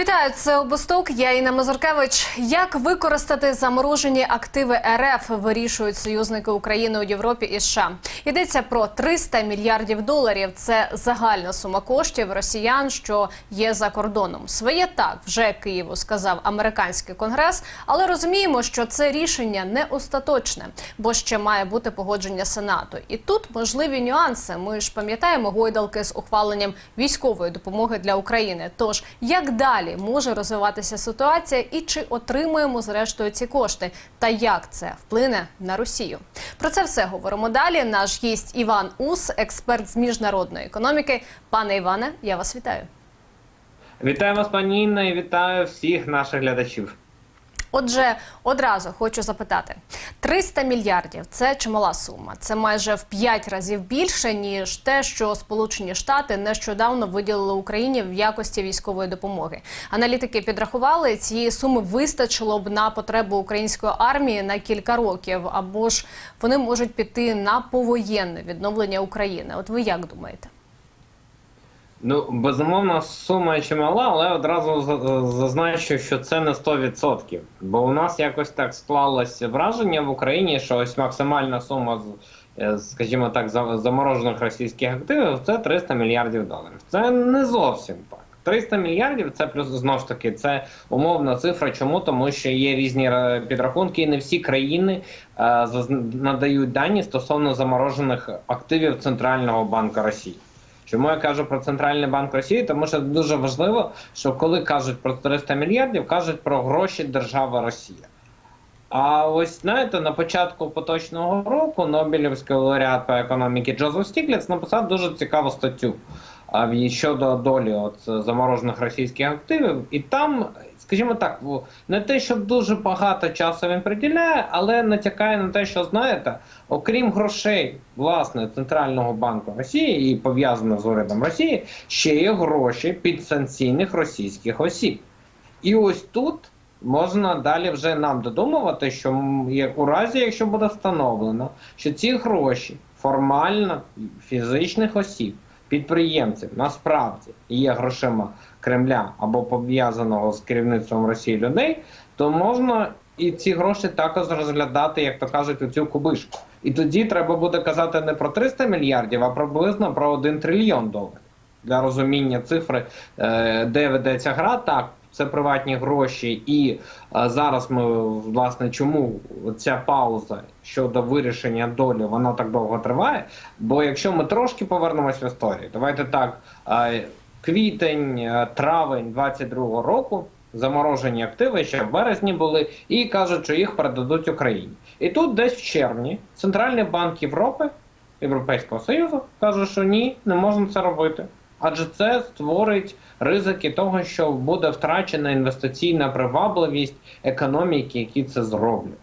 Вітаю, це Обосток. Я Інна Мазуркевич. Як використати заморожені активи РФ вирішують союзники України у Європі і США. Йдеться про 300 мільярдів доларів. Це загальна сума коштів росіян, що є за кордоном. Своє так вже Києву сказав американський конгрес, але розуміємо, що це рішення не остаточне, бо ще має бути погодження сенату. І тут можливі нюанси. Ми ж пам'ятаємо гойдалки з ухваленням військової допомоги для України. Тож як далі може розвиватися ситуація, і чи отримуємо зрештою ці кошти, та як це вплине на Росію? Про це все говоримо далі. Наш гість Іван Ус, експерт з міжнародної економіки. Пане Іване, я вас вітаю. Вітаю вас, пані Інна, і вітаю всіх наших глядачів. Отже, одразу хочу запитати: 300 мільярдів це чимала сума. Це майже в 5 разів більше ніж те, що Сполучені Штати нещодавно виділили Україні в якості військової допомоги. Аналітики підрахували, цієї суми вистачило б на потребу української армії на кілька років, або ж вони можуть піти на повоєнне відновлення України. От ви як думаєте? Ну, безумовно, сума чимала, але одразу за- зазначу, що це не 100%. Бо у нас якось так склалося враження в Україні, що ось максимальна сума, е, скажімо так, за- заморожених російських активів це 300 мільярдів доларів. Це не зовсім так. 300 мільярдів це плюс знову ж таки це умовна цифра. Чому? Тому що є різні е, підрахунки, і не всі країни е, надають дані стосовно заморожених активів Центрального банку Росії. Чому я кажу про Центральний банк Росії? Тому що дуже важливо, що коли кажуть про 300 мільярдів, кажуть про гроші держави Росія. А ось знаєте, на початку поточного року Нобелівський лауреат по економіці Джозеф Стігліц написав дуже цікаву статтю щодо долі от, заморожених російських активів. І там, скажімо так, не те, щоб дуже багато часу він приділяє, але натякає на те, що знаєте, окрім грошей власне Центрального банку Росії і пов'язано з урядом Росії, ще є гроші підсанкційних російських осіб. І ось тут можна далі вже нам додумувати, що у разі, якщо буде встановлено, що ці гроші формально фізичних осіб, підприємців насправді є грошима Кремля або пов'язаного з керівництвом Росії людей, то можна і ці гроші також розглядати, як то кажуть, у цю кубишку. І тоді треба буде казати не про 300 мільярдів, а приблизно про 1 трильйон доларів для розуміння цифри, е, де ведеться гра, так. Це приватні гроші, і е, зараз ми власне чому ця пауза щодо вирішення долі вона так довго триває. Бо якщо ми трошки повернемось в історію, давайте так: е, квітень, травень 22-го року заморожені активи ще в березні були, і кажуть, що їх передадуть Україні. І тут, десь в червні, Центральний банк Європи, Європейського Союзу, каже, що ні, не можна це робити. Адже це створить ризики того, що буде втрачена інвестиційна привабливість економіки, які це зроблять.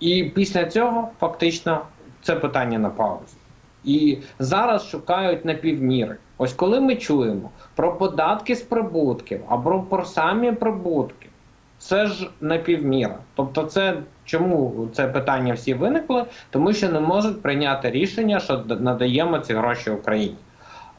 І після цього фактично це питання на паузу. І зараз шукають напівміри. Ось коли ми чуємо про податки з прибутків або про самі прибутки, це ж напівміра. Тобто, це чому це питання всі виникли? Тому що не можуть прийняти рішення, що надаємо ці гроші Україні.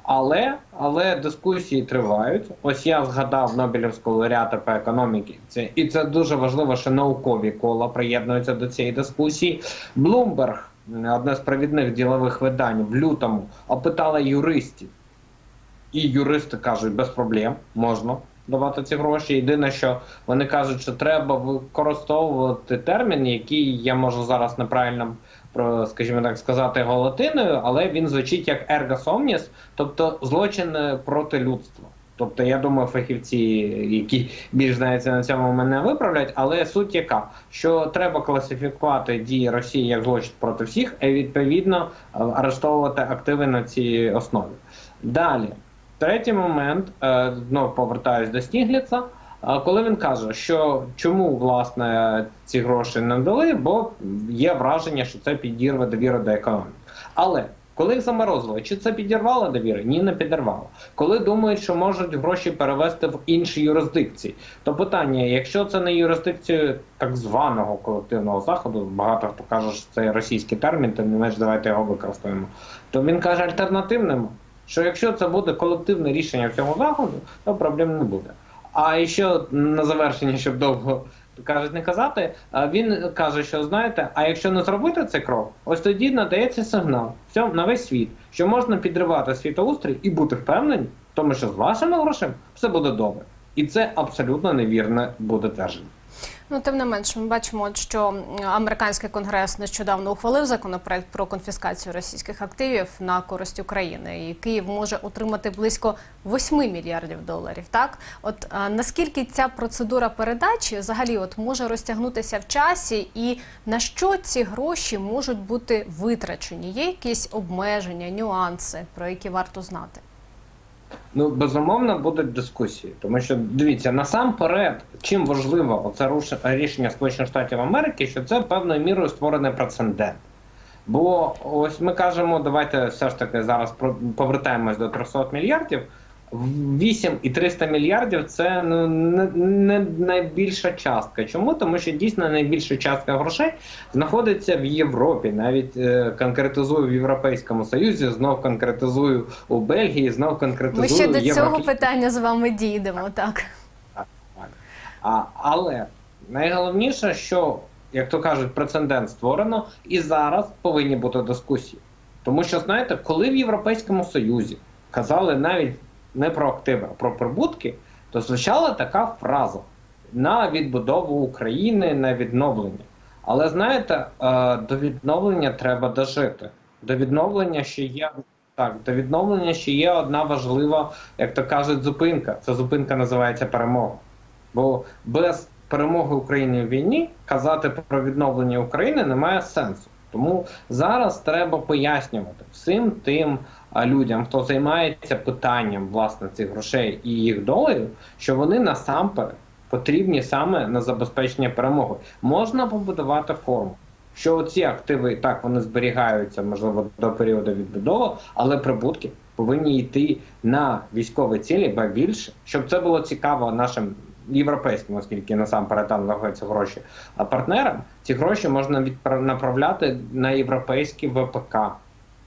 Але але дискусії тривають. Ось я згадав Нобелівського лауреата по економіці. Це і це дуже важливо, що наукові кола приєднуються до цієї дискусії. Блумберг, одне з провідних ділових видань, в лютому опитала юристів, і юристи кажуть, без проблем можна давати ці гроші. Єдине, що вони кажуть, що треба використовувати термін, який я можу зараз неправильно скажімо так, сказати його латиною, але він звучить як erga omnis, тобто злочин е, проти людства. Тобто, я думаю, фахівці, які більш знаються на цьому, мене виправлять. Але суть яка, що треба класифікувати дії Росії як злочин проти всіх, і відповідно е, арештовувати активи на цій основі. Далі, третій момент, е, знову повертаюсь до Стігліца. А Коли він каже, що чому власне ці гроші не дали, бо є враження, що це підірве довіру до економіки. Але коли їх заморозили, чи це підірвало довіри? Ні, не підірвало. Коли думають, що можуть гроші перевести в інші юрисдикції, то питання: якщо це не юрисдикцію так званого колективного заходу, багато хто каже, що це російський термін, тим не менш давайте його використаємо. То він каже альтернативним, що якщо це буде колективне рішення в цьому заходу, то проблем не буде. А ще на завершення, щоб довго кажуть не казати, він каже, що знаєте, а якщо не зробити цей крок, ось тоді надається сигнал всьому на весь світ, що можна підривати світоустрій і бути впевнені, тому що з вашими грошима все буде добре. І це абсолютно невірне буде твердження. Ну, тим не менш, ми бачимо, що американський конгрес нещодавно ухвалив законопроект про конфіскацію російських активів на користь України, і Київ може отримати близько 8 мільярдів доларів. Так, от наскільки ця процедура передачі взагалі от може розтягнутися в часі, і на що ці гроші можуть бути витрачені? Є якісь обмеження, нюанси, про які варто знати? Ну, безумовно, будуть дискусії, тому що дивіться, насамперед, чим важливо оце рішення Сполучених Штатів Америки, що це певною мірою створений прецедент. Бо ось ми кажемо, давайте все ж таки зараз повертаємось до 300 мільярдів. 8 і 300 мільярдів це ну не, не найбільша частка. Чому? Тому що дійсно найбільша частка грошей знаходиться в Європі. Навіть е, конкретизую в Європейському Союзі, знов конкретизую у Бельгії, знов конкретизую Ми ще до Європі- цього питання з вами дійдемо. Так. так. А, але найголовніше, що, як то кажуть, прецедент створено, і зараз повинні бути дискусії. Тому що, знаєте, коли в Європейському Союзі казали навіть не про активи, а про прибутки, то звучала така фраза на відбудову України, на відновлення. Але знаєте, е, до відновлення треба дожити. До відновлення ще є так, до відновлення ще є одна важлива, як то кажуть, зупинка. Ця зупинка називається перемога. Бо без перемоги України в війні казати про відновлення України немає сенсу. Тому зараз треба пояснювати всім тим людям, хто займається питанням власне цих грошей і їх долею, що вони насамперед потрібні саме на забезпечення перемоги. Можна побудувати форму. Що ці активи так вони зберігаються, можливо, до періоду відбудови, але прибутки повинні йти на військові цілі, ба більше, щоб це було цікаво нашим європейським, оскільки насамперед там знаходяться гроші, а партнерам ці гроші можна направляти на європейські ВПК,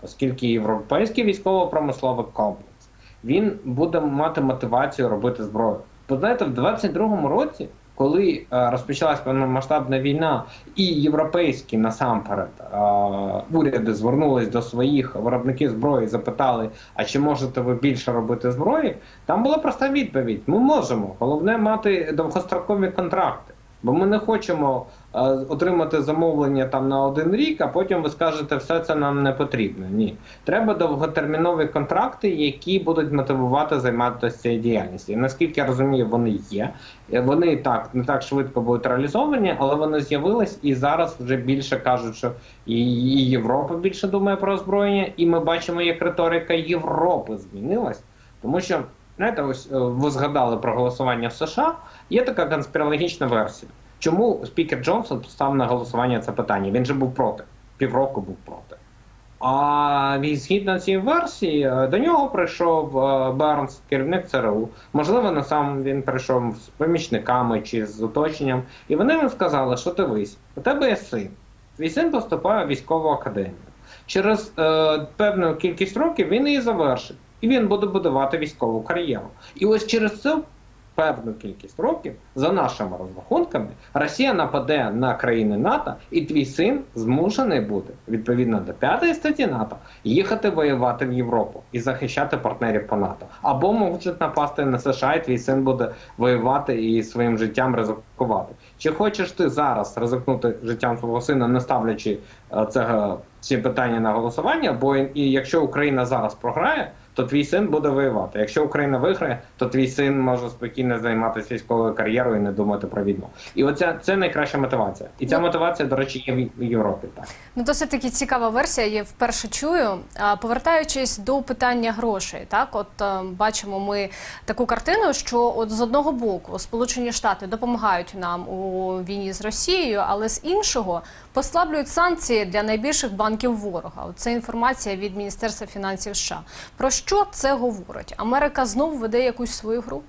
оскільки європейський військово-промисловий комплекс він буде мати мотивацію робити зброю. Бо знаєте, в 22-му році, коли е, розпочалась повномасштабна війна, і європейські насамперед е, уряди звернулись до своїх виробників зброї, запитали: а чи можете ви більше робити зброї? Там була проста відповідь: ми можемо. Головне мати довгострокові контракти. Бо ми не хочемо отримати замовлення там на один рік, а потім ви скажете, все це нам не потрібно. Ні, треба довготермінові контракти, які будуть мотивувати займатися цією діяльністю. І наскільки я розумію, вони є. Вони так не так швидко будуть реалізовані, але вони з'явились і зараз вже більше кажуть, що і Європа більше думає про озброєння, і ми бачимо, як риторика Європи змінилась, тому що. Знаєте, ось е, ви згадали про голосування в США. Є така конспірологічна версія. Чому спікер Джонсон поставив на голосування це питання? Він же був проти. Півроку був проти. А згідно цієї версії, е, до нього прийшов е, Бернс, керівник ЦРУ. Можливо, на сам він прийшов з помічниками чи з оточенням. І вони йому сказали, що дивись, у тебе є син. Твій син поступає в військову академію. Через е, певну кількість років він її завершить. І він буде будувати військову кар'єру. І ось через цю певну кількість років, за нашими розрахунками, Росія нападе на країни НАТО, і твій син змушений буде, відповідно до п'ятої статті НАТО, їхати воювати в Європу і захищати партнерів по НАТО. Або можуть напасти на США, і твій син буде воювати і своїм життям ризикувати. Чи хочеш ти зараз ризикнути життям свого сина, не ставлячи це, ці питання на голосування? Бо і якщо Україна зараз програє, то твій син буде воювати. Якщо Україна виграє, то твій син може спокійно займатися військовою кар'єрою і не думати про війну. І оця це найкраща мотивація. І ця мотивація, до речі, є в Європі. Так. Ну, досить таки цікава версія. Я вперше чую. Повертаючись до питання грошей, так от е, бачимо ми таку картину, що от з одного боку Сполучені Штати допомагають нам у війні з Росією, але з іншого послаблюють санкції для найбільших банків ворога. Це інформація від Міністерства фінансів США. Про що це говорить? Америка знову веде якусь свою гру?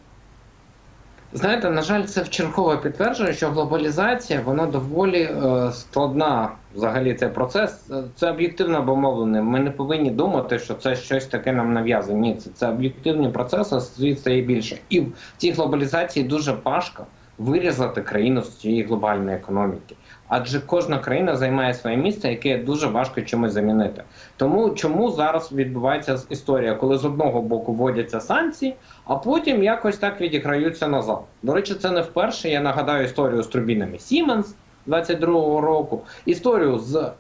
Знаєте, на жаль, це вчергове підтверджує, що глобалізація вона доволі е, складна. Взагалі, цей процес Е, це об'єктивно обумовлене. Ми не повинні думати, що це щось таке нам нав'язує. Ні, це, це об'єктивні процеси, світ стає більше. І в цій глобалізації дуже важко вирізати країну з цієї глобальної економіки. Адже кожна країна займає своє місце, яке дуже важко чимось замінити. Тому чому зараз відбувається історія, коли з одного боку вводяться санкції, а потім якось так відіграються назад. До речі, це не вперше. Я нагадаю історію з турбінами Siemens 22-го року, історію з е,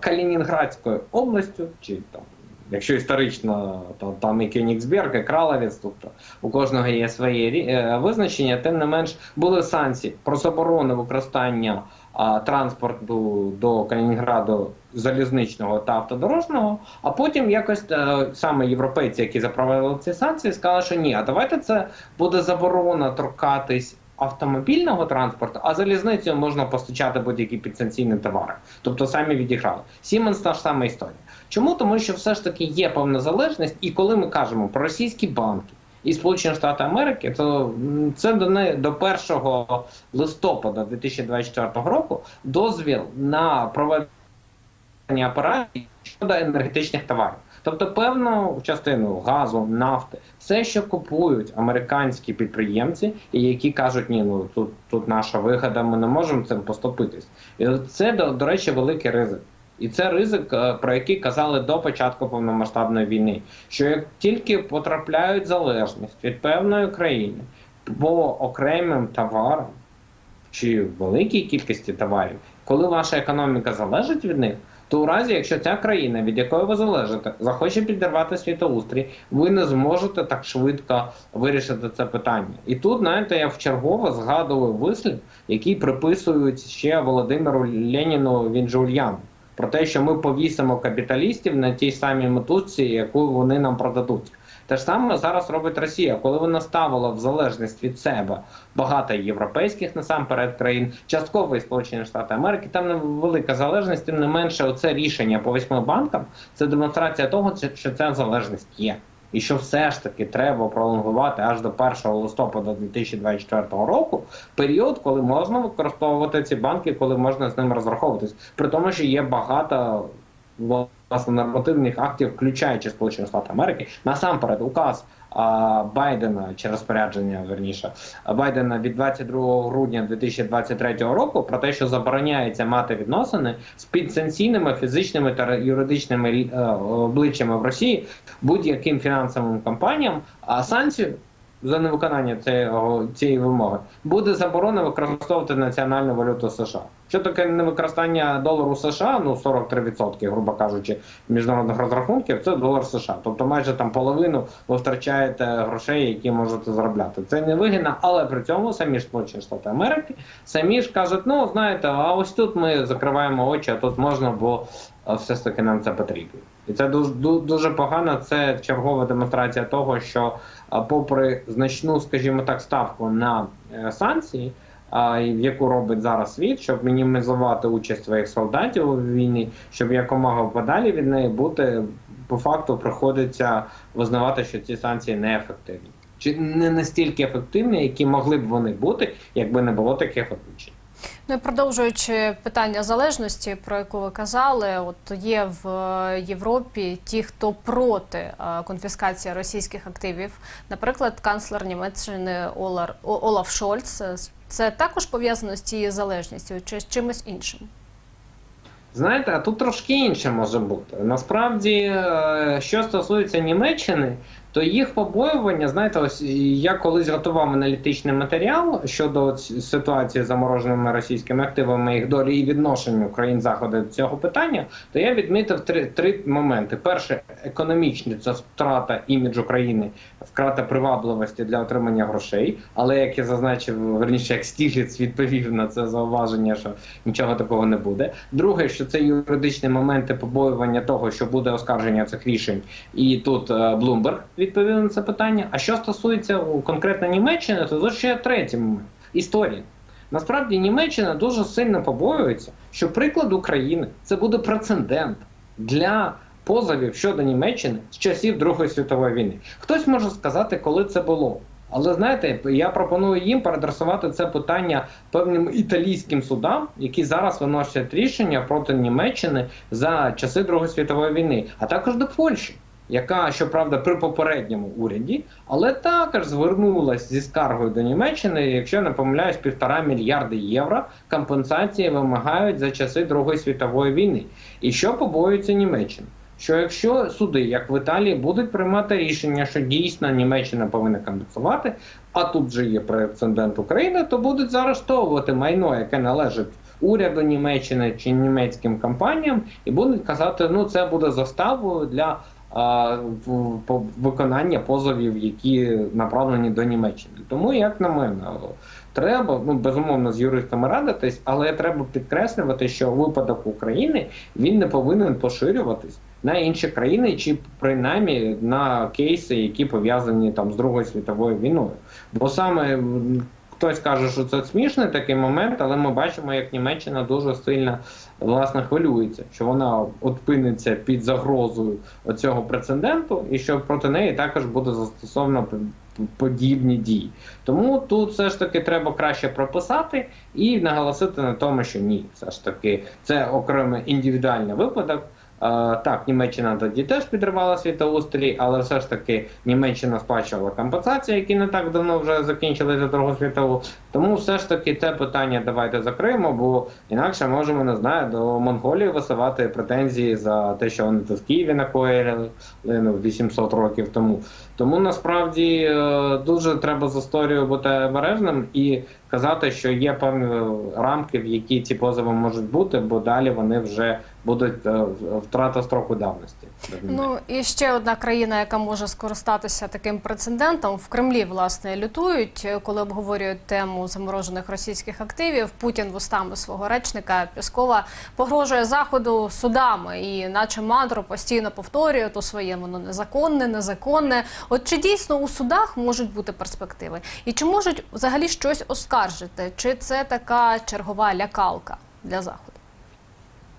Калінінградською областю, чи там, якщо історично, то там і Кенігсберг, і Краловець, тобто у кожного є своє е, визначення. Тим не менш, були санкції про заборону використання а, транспорту до Калінінграду залізничного та автодорожного. А потім якось е, саме європейці, які запровадили ці санкції, сказали, що ні, а давайте це буде заборона торкатись. Автомобільного транспорту, а залізницею можна постачати будь-які підсанкційні товари. Тобто самі відіграли. Siemens та ж сама історія. Чому? Тому що все ж таки є певна залежність, і коли ми кажемо про російські банки і Сполучені Штати Америки, то це до не до 1 листопада 2024 року дозвіл на проведення операцій щодо енергетичних товарів. Тобто певну частину газу, нафти, все, що купують американські підприємці, і які кажуть, ні, ну тут тут наша вигода, ми не можемо цим поступитись. І це до, до речі, великий ризик. І це ризик, е, про який казали до початку повномасштабної війни. Що як тільки потрапляють залежність від певної країни по окремим товарам чи великій кількості товарів, коли ваша економіка залежить від них, то у разі, якщо ця країна, від якої ви залежите, захоче підірвати світоустрій, ви не зможете так швидко вирішити це питання. І тут, знаєте, я вчергово згадую вислів, який приписують ще Володимиру Леніну він же Ульяну. Про те, що ми повісимо капіталістів на тій самій мотузці, яку вони нам продадуть. Те ж саме зараз робить Росія, коли вона ставила в залежність від себе багато європейських насамперед країн, частково і Сполучені Штати Америки. Там невелика залежність, тим не менше, оце рішення по восьми банкам це демонстрація того, що ця залежність є. І що все ж таки треба пролонгувати аж до 1 листопада 2024 року період, коли можна використовувати ці банки, коли можна з ними розраховуватись. При тому, що є багато власне нормативних актів, включаючи Сполучені Штати Америки, насамперед указ Байдена чи розпорядження верніше Байдена від 22 грудня 2023 року про те, що забороняється мати відносини з підсанкційними фізичними та юридичними е, обличчями в Росії будь-яким фінансовим компаніям, а санкції. За невиконання цього цієї вимоги буде заборона використовувати національну валюту США. Що таке невикористання долару США? Ну 43%, грубо кажучи, міжнародних розрахунків це долар США. Тобто майже там половину ви втрачаєте грошей, які можете заробляти. Це не вигідно, але при цьому самі Сполучені Штати Америки самі ж кажуть, ну знаєте, а ось тут ми закриваємо очі, а тут можна, бо все ж таки нам це потрібно. І це дуже дуже погано. Це чергова демонстрація того, що попри значну, скажімо так, ставку на е, санкції, яку робить зараз світ, щоб мінімізувати участь своїх солдатів у війні, щоб якомога подалі від неї бути, по факту приходиться визнавати, що ці санкції неефективні. Чи не настільки ефективні, які могли б вони бути, якби не було таких отлучень. Ну і продовжуючи питання залежності, про яку ви казали, от є в е, Європі ті, хто проти е, конфіскації російських активів, наприклад, канцлер Німеччини Олар Олаф Шольц. Це також пов'язано з цією залежністю чи з чимось іншим? Знаєте, а тут трошки інше може бути. Насправді, е, що стосується Німеччини, то їх побоювання, знаєте, ось я колись готував аналітичний матеріал щодо ситуації з замороженими російськими активами, їх долі і відношенню країн заходу до цього питання, то я відмітив три, три моменти: перше, економічне це втрата іміджу країни, втрата привабливості для отримання грошей. Але як я зазначив, верніше, як Стігліц відповів на це зауваження, що нічого такого не буде. Друге, що це юридичні моменти побоювання того, що буде оскарження цих рішень, і тут е, Блумберг відповів на це питання. А що стосується конкретно Німеччини, то ще третій момент історія. Насправді Німеччина дуже сильно побоюється, що приклад України це буде прецедент для позовів щодо Німеччини з часів Другої світової війни. Хтось може сказати, коли це було. Але знаєте, я пропоную їм передресувати це питання певним італійським судам, які зараз виносять рішення проти Німеччини за часи Другої світової війни, а також до Польщі, яка щоправда при попередньому уряді, але також звернулась зі скаргою до Німеччини, якщо не помиляюсь, півтора мільярди євро компенсації вимагають за часи Другої світової війни. І що побоюється Німеччина? Що якщо суди, як в Італії, будуть приймати рішення, що дійсно Німеччина повинна компенсувати, а тут вже є прецедент України, то будуть заарештовувати майно, яке належить уряду Німеччини чи німецьким компаніям, і будуть казати, ну це буде заставою для а, виконання позовів, які направлені до Німеччини. Тому, як на мене, треба ну безумовно з юристами радитись, але треба підкреслювати, що випадок України він не повинен поширюватись на інші країни, чи принаймні на кейси, які пов'язані там з Другою світовою війною. Бо саме хтось каже, що це смішний такий момент, але ми бачимо, як Німеччина дуже сильно власне хвилюється, що вона опиниться під загрозою цього прецеденту, і що проти неї також буде застосовано подібні дії. Тому тут все ж таки треба краще прописати і наголосити на тому, що ні, все ж таки це окремий індивідуальний випадок. Так, Німеччина тоді теж підривала світоустрій, але все ж таки Німеччина сплачувала компенсації, які не так давно вже закінчили за Другу світову. Тому все ж таки це питання давайте закриємо, бо інакше можемо не знаю до Монголії висувати претензії за те, що вони тут в Києві накоїли ну, 800 років тому. Тому насправді е, дуже треба з історією бути обережним і казати, що є певні рамки, в які ці позови можуть бути, бо далі вони вже будуть е, втрата строку давності. Ну і ще одна країна, яка може скористатися таким прецедентом, в Кремлі власне лютують, е, коли обговорюють тему заморожених російських активів. Путін вустами свого речника Піскова погрожує заходу судами, і наче мантру постійно повторює то своє воно незаконне, незаконне. От чи дійсно у судах можуть бути перспективи, і чи можуть взагалі щось оскаржити? Чи це така чергова лякалка для заходу?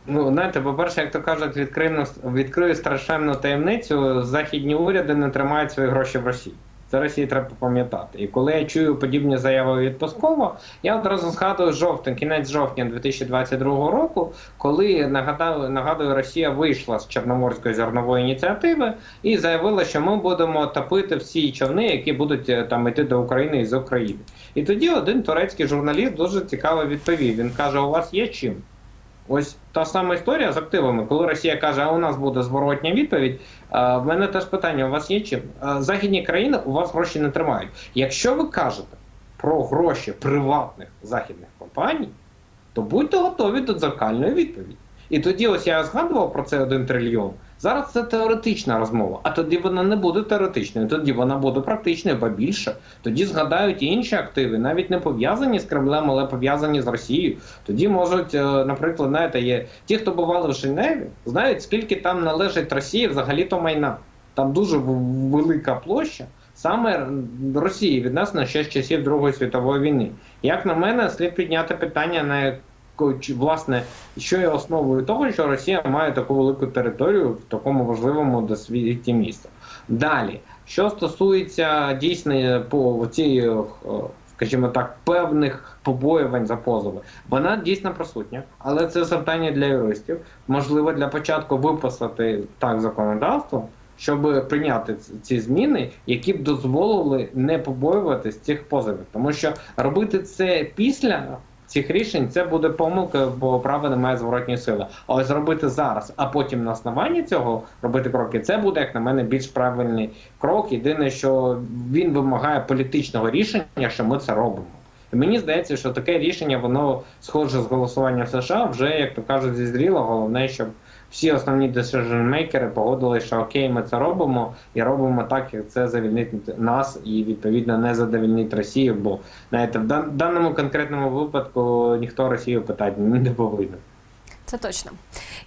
Ну, знаєте, по-перше, як то кажуть, відкрию, відкрию страшенну таємницю. Західні уряди не тримають свої гроші в Росії. Це Росії треба пам'ятати. І коли я чую подібні заяви від Пескова, я одразу згадую жовтень, кінець жовтня 2022 року, коли нагадаю, нагадую, Росія вийшла з Чорноморської зернової ініціативи і заявила, що ми будемо топити всі човни, які будуть е, там йти до України із України. І тоді один турецький журналіст дуже цікаво відповів. Він каже: У вас є чим? Ось та сама історія з активами, коли Росія каже, а у нас буде зворотня відповідь. А, в мене теж питання: у вас є чим? Західні країни у вас гроші не тримають. Якщо ви кажете про гроші приватних західних компаній, то будьте готові до дзеркальної відповіді. І тоді, ось я згадував про цей один трильйон. Зараз це теоретична розмова, а тоді вона не буде теоретичною, тоді вона буде практичною, бо більше. Тоді згадають інші активи, навіть не пов'язані з Кремлем, але пов'язані з Росією. Тоді можуть, е, наприклад, знаєте, є ті, хто бували в Женеві, знають, скільки там належить Росії взагалі-то майна. Там дуже велика площа. Саме Росії відносно ще з часів Другої світової війни. Як на мене, слід підняти питання на власне, що є основою того, що Росія має таку велику територію в такому важливому до світі місці. Далі, що стосується дійсно по цієї, е, скажімо так, певних побоювань за позови, вона дійсно присутня, але це завдання для юристів. Можливо, для початку виписати так законодавство. Щоб прийняти ці зміни, які б дозволили не побоюватись цих позовів, тому що робити це після цих рішень це буде помилка, бо право не має зворотньої сили. Але зробити зараз, а потім на основанні цього робити кроки, це буде, як на мене, більш правильний крок. Єдине, що він вимагає політичного рішення, що ми це робимо. І мені здається, що таке рішення воно схоже з голосування в США вже, як то кажуть, зізріло. Головне, щоб всі основні decision-мейкери погодили, що окей, ми це робимо, і робимо так, як це завільнить нас і відповідно не задовільнить Росію. Бо знаєте, в даному конкретному випадку ніхто Росію питати не повинен. Це точно.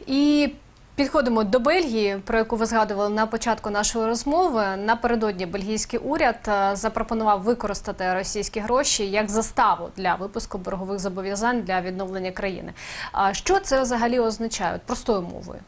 І підходимо до Бельгії, про яку ви згадували на початку нашої розмови. Напередодні бельгійський уряд е, запропонував використати російські гроші як заставу для випуску боргових зобов'язань для відновлення країни. А що це взагалі означає простою мовою?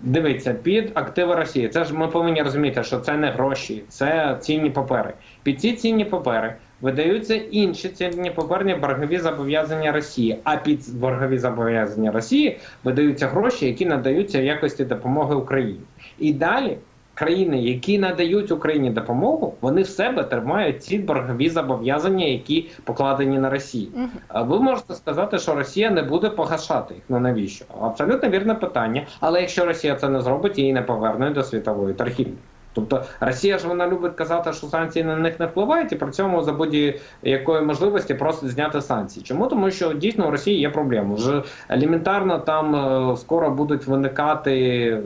Дивіться, під активи Росії. Це ж ми повинні розуміти, що це не гроші, це цінні папери. Під ці цінні папери видаються інші цінні паперні боргові зобов'язання Росії. А під боргові зобов'язання Росії видаються гроші, які надаються в якості допомоги Україні. І далі. Країни, які надають Україні допомогу, вони в себе тримають ці боргові зобов'язання, які покладені на Росію. Ви можете сказати, що Росія не буде погашати їх. Ну навіщо? Абсолютно вірне питання. Але якщо Росія це не зробить, її не повернуть до світової торгівлі. Тобто Росія ж вона любить казати, що санкції на них не впливають, і при цьому за будь-якої можливості просто зняти санкції. Чому? Тому що дійсно у Росії є проблеми. Вже елементарно там е, скоро будуть виникати.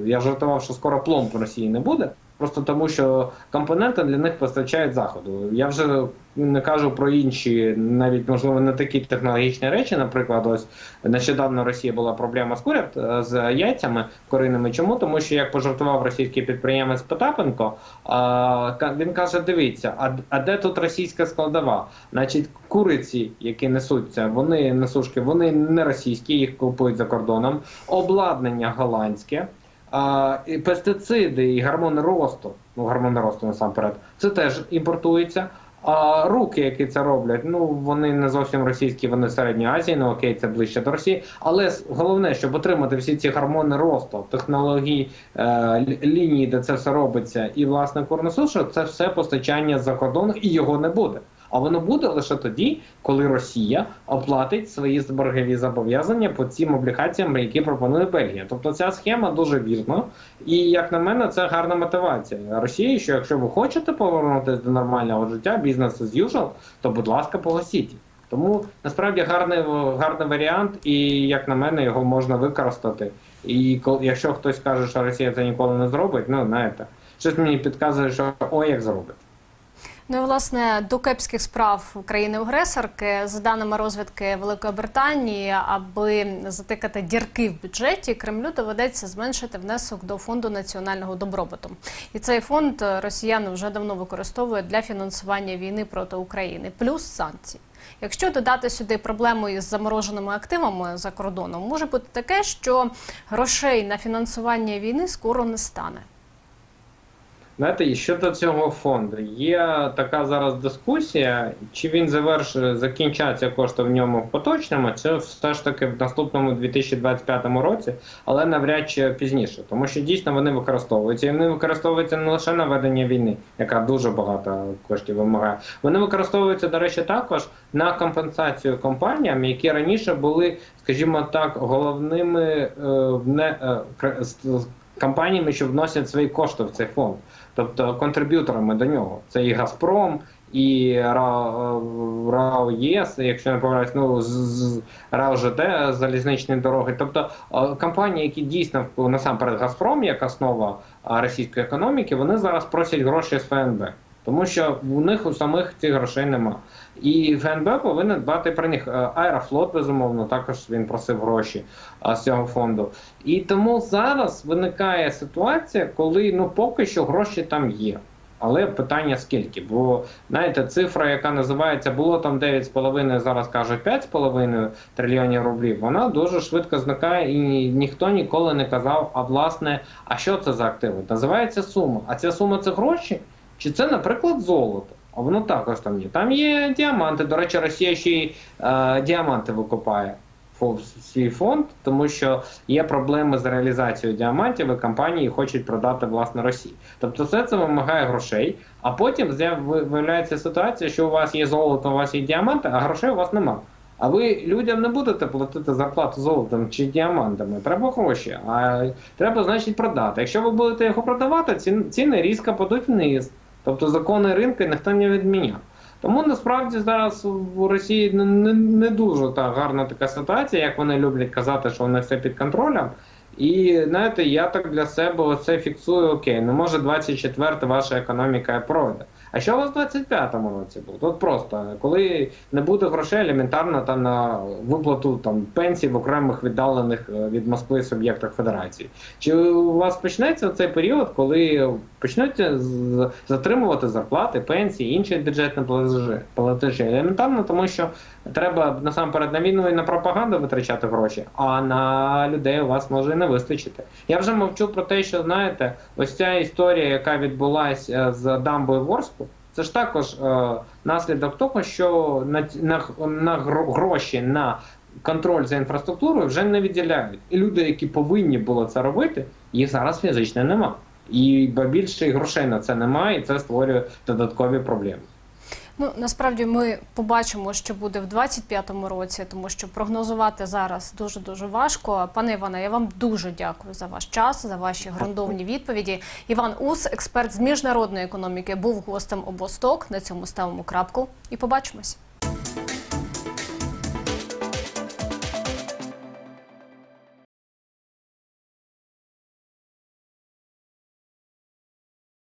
Я жартував, що скоро пломб в Росії не буде. Просто тому, що компоненти для них постачають заходу. Я вже не кажу про інші, навіть можливо не такі технологічні речі. Наприклад, ось нещодавно в Росії була проблема з курят е, з яйцями коринними. Чому? Тому що як пожартував російський підприємець Потапенко, ка- він каже: дивіться, а де тут російська складова? Значить, куриці, які несуться, вони несушки, вони не російські, їх купують за кордоном, обладнання голландське. А, і пестициди і гормони росту, ну гормони росту насамперед, це теж імпортується. А руки, які це роблять, ну вони не зовсім російські, вони середньої Азії, ну окей, це ближче до Росії. Але головне, щоб отримати всі ці гормони росту, технології е, лінії, де це все робиться, і власне корносушу, це все постачання за кордону, і його не буде. А воно буде лише тоді, коли Росія оплатить свої боргові зобов'язання по цим облігаціям, які пропонує Бельгія. Тобто ця схема дуже вірна, і як на мене, це гарна мотивація Росії. Що якщо ви хочете повернутися до нормального життя, бізнес as usual, то будь ласка, погасіть. Тому насправді гарний гарний варіант, і як на мене, його можна використати. І якщо хтось каже, що Росія це ніколи не зробить, ну знаєте, щось мені підказує, що ой, як зробить. Ну власне до кепських справ країни-агресорки, за даними розвідки Великої Британії, аби затикати дірки в бюджеті, Кремлю доведеться зменшити внесок до фонду національного добробуту. І цей фонд росіяни вже давно використовують для фінансування війни проти України, плюс санкції. Якщо додати сюди проблему із замороженими активами за кордоном, може бути таке, що грошей на фінансування війни скоро не стане. Знаєте, щодо цього фонду, є така зараз дискусія, чи він завершує, закінчаться кошти в ньому поточному, це все ж таки в наступному 2025 році, але навряд чи пізніше, тому що дійсно вони використовуються. І вони використовуються не лише на ведення війни, яка дуже багато коштів вимагає. Вони використовуються, до речі, також на компенсацію компаніям, які раніше були, скажімо так, головними е, не, е, компаніями, що вносять свої кошти в цей фонд тобто контриб'юторами до нього. Це і Газпром, і РАО ЄС, якщо не помиляюсь, ну РАО ЖД залізничні дороги. Тобто е, компанії, які дійсно насамперед Газпром, як основа російської економіки, вони зараз просять гроші з ФНБ. Тому що у них у самих цих грошей нема. І ФНБ повинен дбати про них. Е, Аерофлот, безумовно, також він просив гроші з цього фонду. І тому зараз виникає ситуація, коли ну поки що гроші там є. Але питання скільки? Бо знаєте, цифра, яка називається, було там 9,5, зараз кажуть 5,5 трильйонів рублів. Вона дуже швидко зникає, і ніхто ніколи не казав, а власне, а що це за активи? Називається сума. А ця сума це гроші? Чи це, наприклад, золото? Воно також там є. Там є діаманти. До речі, Росія ще й е, діаманти викупає в свій фонд, тому що є проблеми з реалізацією діамантів, і компанії хочуть продати власне Росії. Тобто, все це вимагає грошей. А потім виявляється ситуація, що у вас є золото, у вас є діаманти, а грошей у вас нема. А ви людям не будете платити зарплату золотом чи діамантами. Треба гроші. А треба, значить, продати. Якщо ви будете його продавати, ціни різко падуть вниз. Тобто закони ринку ніхто не відміняв. Тому насправді зараз у Росії не, не, не дуже та гарна така ситуація, як вони люблять казати, що вони все під контролем. І знаєте, я так для себе оце фіксую окей. Ну може 24 ваша економіка пройде. А що у вас в 25-му році буде? От просто коли не буде грошей елементарно там на виплату там пенсій в окремих віддалених е, від Москви суб'єктах Федерації. Чи у вас почнеться цей період, коли почнуть затримувати зарплати, пенсії, інші бюджетні платежі? Елементарно, тому що треба насамперед на війну і на пропаганду витрачати гроші, а на людей у вас може і не вистачити. Я вже мовчу про те, що знаєте, ось ця історія, яка відбулася з дамбою в це ж також е, наслідок того, що на, на, на гроші на контроль за інфраструктурою вже не виділяють. І люди, які повинні були це робити, їх зараз фізично нема. І більше грошей на це немає, і це створює додаткові проблеми. Ну насправді ми побачимо, що буде в 25-му році, тому що прогнозувати зараз дуже дуже важко. Пане Іване, я вам дуже дякую за ваш час, за ваші грунтовні відповіді. Іван Ус, експерт з міжнародної економіки, був гостем обосток. На цьому ставимо крапку і побачимось.